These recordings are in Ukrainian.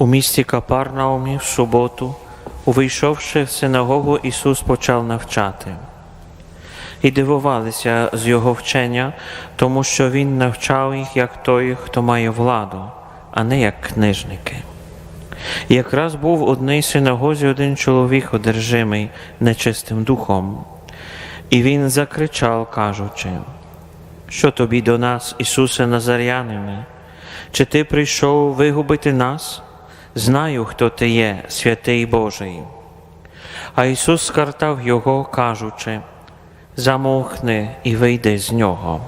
У місті Капарнаумі в суботу, увійшовши в синагогу, Ісус почав навчати. І дивувалися з Його вчення, тому що Він навчав їх як той, хто має владу, а не як книжники. І якраз був в одній синагозі один чоловік, одержимий нечистим духом, і він закричав, кажучи, що тобі до нас, Ісусе Назарянине, чи ти прийшов вигубити нас? Знаю, хто ти є, святий Божий. А Ісус скартав його, кажучи, замовкни і вийди з нього.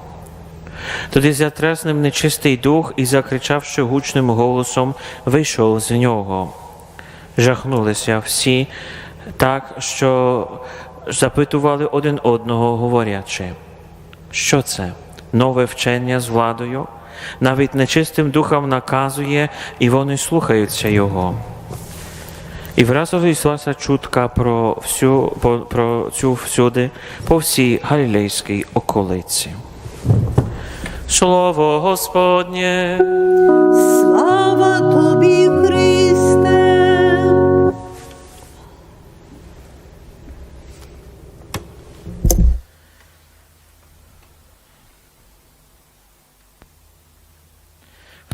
Тоді затреснив нечистий дух і, закричавши гучним голосом, вийшов з нього. Жахнулися всі так, що запитували один одного, говорячи, що це? Нове вчення з владою? Навіть нечистим духам наказує, і вони слухаються Його. І враз розійшлася чутка про, всю, про цю всюди по всій галілейській околиці. Слово Господнє.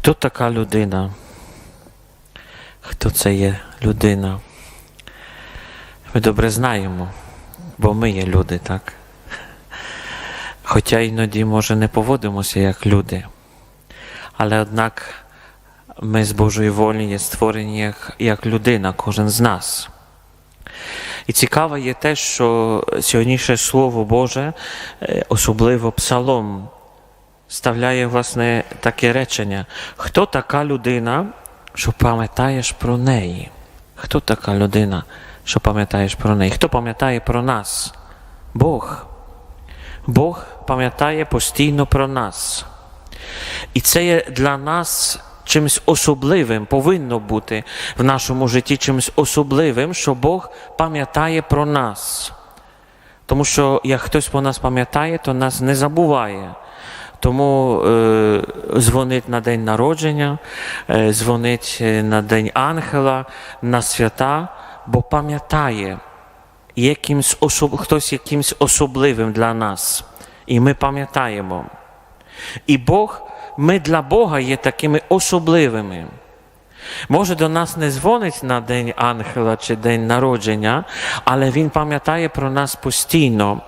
Хто така людина? Хто це є людина? Ми добре знаємо, бо ми є люди, так? Хоча іноді, може, не поводимося як люди. Але однак ми з Божої волі є створені як, як людина, кожен з нас. І цікаве є те, що сьогоднішнє Слово Боже, е, особливо Псалом, ставляє власне таке речення: хто така людина, що пам'ятаєш про неї? Хто така людина, що пам'ятаєш про неї? Хто пам'ятає про нас? Бог. Бог пам'ятає постійно про нас. І це є для нас чимось особливим, повинно бути в нашому житті чимось особливим, що Бог пам'ятає про нас. Тому що як хтось про нас пам'ятає, то нас не забуває. Тому е, дзвонить на день народження, е, дзвонить е, на День Ангела, на свята, бо пам'ятає якимсь особ... хтось якимсь особливим для нас. І ми пам'ятаємо. І Бог, ми для Бога є такими особливими. Може, до нас не дзвонить на День Ангела чи День народження, але Він пам'ятає про нас постійно.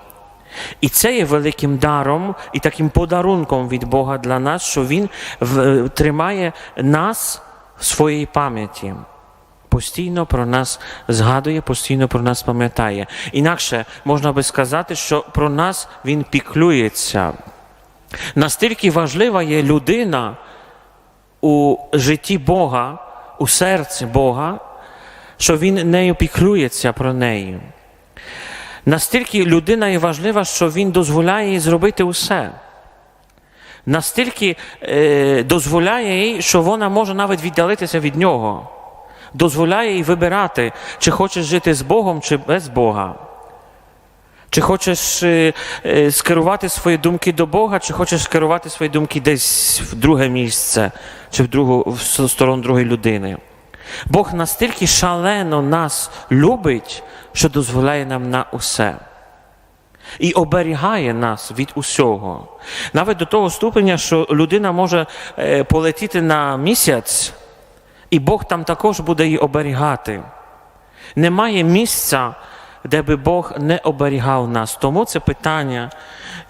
І це є великим даром і таким подарунком від Бога для нас, що Він в- тримає нас в своїй пам'яті. Постійно про нас згадує, постійно про нас пам'ятає. Інакше можна би сказати, що про нас Він піклюється. Настільки важлива є людина у житті Бога, у серці Бога, що Він нею піклюється про неї. Настільки людина є важлива, що він дозволяє їй зробити усе. Настільки е, дозволяє їй, що вона може навіть віддалитися від нього. Дозволяє їй вибирати, чи хочеш жити з Богом, чи без Бога. Чи хочеш е, е, скерувати свої думки до Бога, чи хочеш скерувати свої думки десь в друге місце, чи в другу в сторону другої людини. Бог настільки шалено нас любить, що дозволяє нам на усе. І оберігає нас від усього. Навіть до того ступеня, що людина може е, полетіти на місяць, і Бог там також буде її оберігати. Немає місця, де би Бог не оберігав нас. Тому це питання,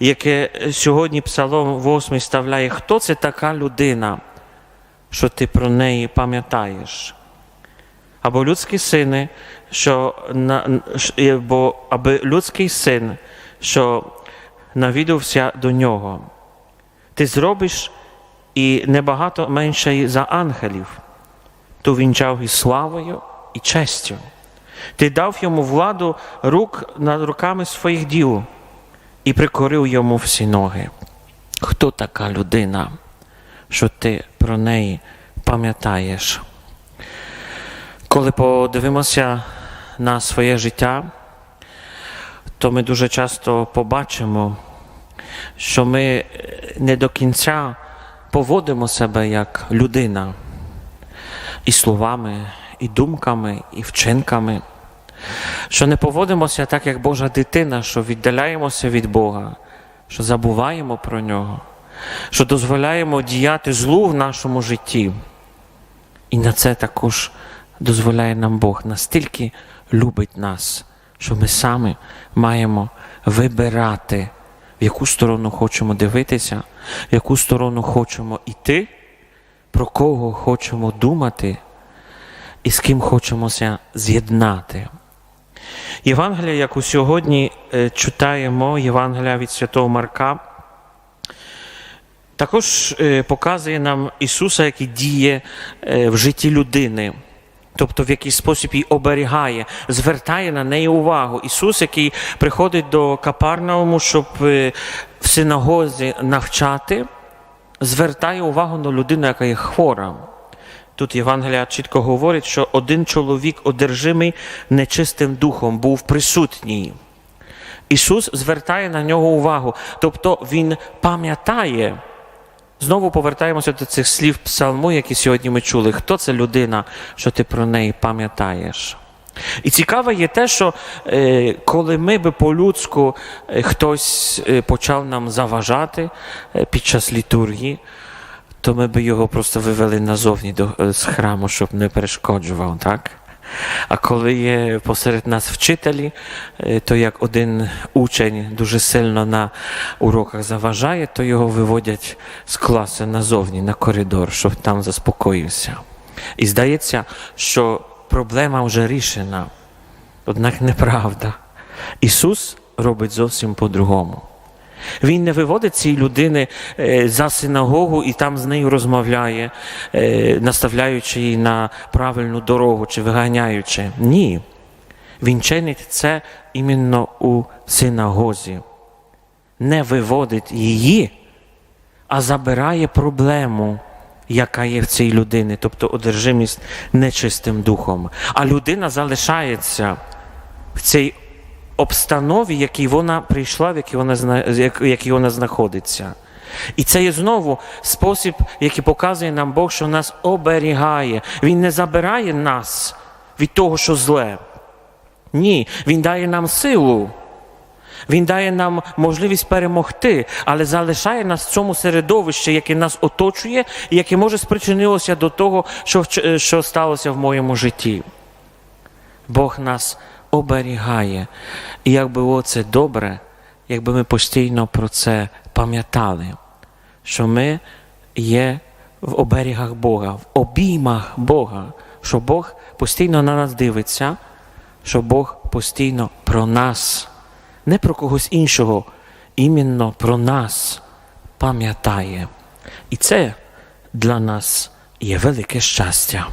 яке сьогодні Псалом 8 ставляє, хто це така людина, що ти про неї пам'ятаєш? Або людські сини, що на, бо, аби людський син, що навідався до нього. Ти зробиш і небагато менше за ангелів, то вінчав із славою і честю. Ти дав йому владу рук над руками своїх діл і прикорив йому всі ноги. Хто така людина, що ти про неї пам'ятаєш? Коли подивимося на своє життя, то ми дуже часто побачимо, що ми е, не до кінця поводимо себе як людина. і словами, і думками, і вчинками, що не поводимося так, як Божа дитина, що віддаляємося від Бога, що забуваємо про нього, що дозволяємо діяти злу в нашому житті. І на це також дозволяє нам Бог настільки любить нас, що ми самі маємо вибирати, в яку сторону хочемо дивитися, в яку сторону хочемо йти, про кого хочемо думати і з ким хочемося з'єднати. Євангелія, яку сьогодні е, читаємо, Євангелія від Святого Марка, також е, показує нам Ісуса, який діє е, в житті людини. Тобто в якийсь спосіб її оберігає, звертає на неї увагу. Ісус, який приходить до Капарнауму, щоб е, в синагозі навчати, звертає увагу на людину, яка є хвора. Тут Євангелія чітко говорить, що один чоловік, одержимий нечистим духом, був присутній. Ісус звертає на нього увагу, тобто Він пам'ятає. Знову повертаємося до цих слів псалму, які сьогодні ми чули. Хто це людина, що ти про неї пам'ятаєш? І цікаве є те, що е, коли ми би по-людську е, хтось е, почав нам заважати е, під час літургії, то ми би його просто вивели назовні до, е, з храму, щоб не перешкоджував, так? А коли є посеред нас вчителі, е, то як один учень дуже сильно на уроках заважає, то його виводять з класу назовні, на коридор, щоб там заспокоївся. І здається, що проблема вже рішена. Однак неправда. Ісус робить зовсім по-другому. Він не виводить цієї людини е, за синагогу і там з нею розмовляє, е, наставляючи її на правильну дорогу чи виганяючи. Ні. Він чинить це іменно у синагозі. Не виводить її, а забирає проблему, яка є в цій людині, тобто одержимість нечистим духом. А людина залишається в цій обстанові, в якій вона прийшла, в якій вона, в якій вона знаходиться. І це є знову спосіб, який показує нам Бог, що нас оберігає. Він не забирає нас від того, що зле. Ні, Він дає нам силу. Він дає нам можливість перемогти, але залишає нас в цьому середовищі, яке нас оточує, і яке може спричинилося до того, що, що сталося в моєму житті. Бог нас оберігає. І як було це добре, якби ми постійно про це пам'ятали, що ми є в оберігах Бога, в обіймах Бога, що Бог постійно на нас дивиться, що Бог постійно про нас, не про когось іншого, іменно про нас пам'ятає. І це для нас є велике щастя.